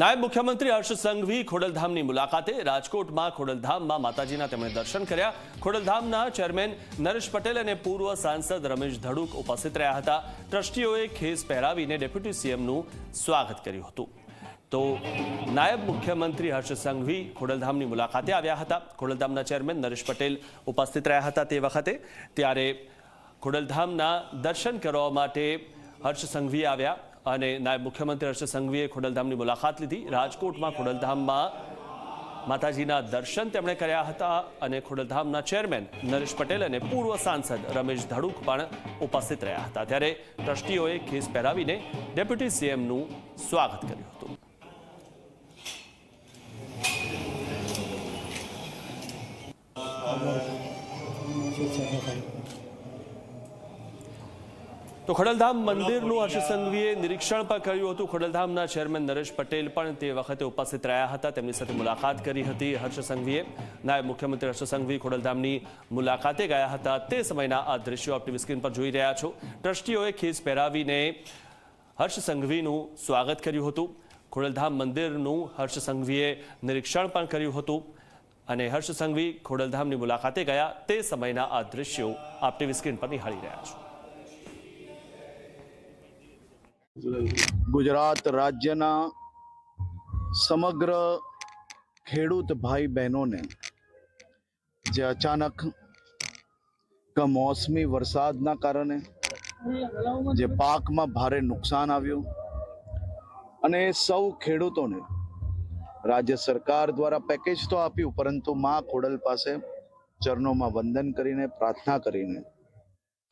નાયબ મુખ્યમંત્રી હર્ષ સંઘવી ખોડલધામની મુલાકાતે રાજકોટમાં ખોડલધામમાં માતાજીના તેમણે દર્શન કર્યા. ખોડલધામના ચેરમેન નરેશ પટેલ અને પૂર્વ સાંસદ રમેશ ધડુક ઉપસ્થિત રહ્યા હતા. ટ્રસ્ટીઓએ ખેસ પહેરાવીને ડેપ્યુટી સીએમનું સ્વાગત કર્યું હતું. તો નાયબ મુખ્યમંત્રી હર્ષ સંઘવી ખોડલધામની મુલાકાતે આવ્યા હતા. ખોડલધામના ચેરમેન નરેશ પટેલ ઉપસ્થિત રહ્યા હતા તે વખતે. ત્યારે ખોડલધામના દર્શન કરવા માટે હર્ષ સંઘવી આવ્યા. અને નાયબ મુખ્યમંત્રી હર્ષ સંઘવીએ ખોડલધામની મુલાકાત લીધી. રાજકોટમાં ખોડલધામમાં માતાજીના દર્શન તેમણે કર્યા હતા અને ખોડલધામના ચેરમેન નરેશ પટેલ અને પૂર્વ સાંસદ રમેશ ધડુક પણ ઉપસ્થિત રહ્યા હતા. ત્યારે ટ્રસ્ટીઓએ ખેસ પહેરાવીને ડેપ્યુટી સીએમનું સ્વાગત કર્યું હતું. તો ખોડલધામ મંદિરનું હર્ષ સંઘવીએ નિરીક્ષણ પણ કર્યું હતું. ખોડલધામના ચેરમેન નરેશ પટેલ પણ તે વખતે ઉપસ્થિત રહ્યા હતા. તેમની સાથે મુલાકાત કરી હતી હર્ષ સંઘવીએ. નાયબ મુખ્યમંત્રી હર્ષ સંઘવી ખોડલધામની મુલાકાતે ગયા હતા. તે સમયના આ દ્રશ્યો આપ ટીવી સ્ક્રીન પર જોઈ રહ્યા છો. ટ્રસ્ટીઓએ ખીસ પહેરાવીને હર્ષ સંઘવીનું સ્વાગત કર્યું હતું. ખોડલધામ મંદિરનું હર્ષ સંઘવીએ નિરીક્ષણ પણ કર્યું હતું. અને હર્ષ સંઘવી ખોડલધામની મુલાકાતે ગયા. તે સમયના આ દ્રશ્યો આપ ટીવી સ્ક્રીન પર નિહાળી રહ્યા છો. ગુજરાત રાજ્યના સમગ્ર ખેડૂત ભાઈ બહેનોને જે અચાનક કમોસમી વરસાદના કારણે જે પાકમાં ભારે નુકસાન આવ્યું અને સૌ ખેડૂતોને રાજ્ય સરકાર દ્વારા પેકેજ તો આપ્યું, પરંતુ મા ખોડલ પાસે ચરણોમાં વંદન કરીને પ્રાર્થના કરીને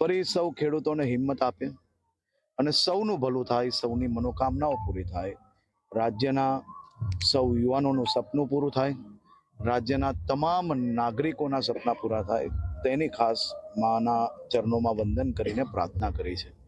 ફરી સૌ ખેડૂતોને હિંમત આપે. અને સૌનું ભલું થાય, સૌની મનોકામનાઓ પૂરી થાય. રાજ્યના સૌ યુવાનોનું સપનું પૂરું થાય. રાજ્યના તમામ નાગરિકોના સપના પૂરા થાય. તેની ખાસ માના ચરણોમાં વંદન કરીને પ્રાર્થના કરી છે.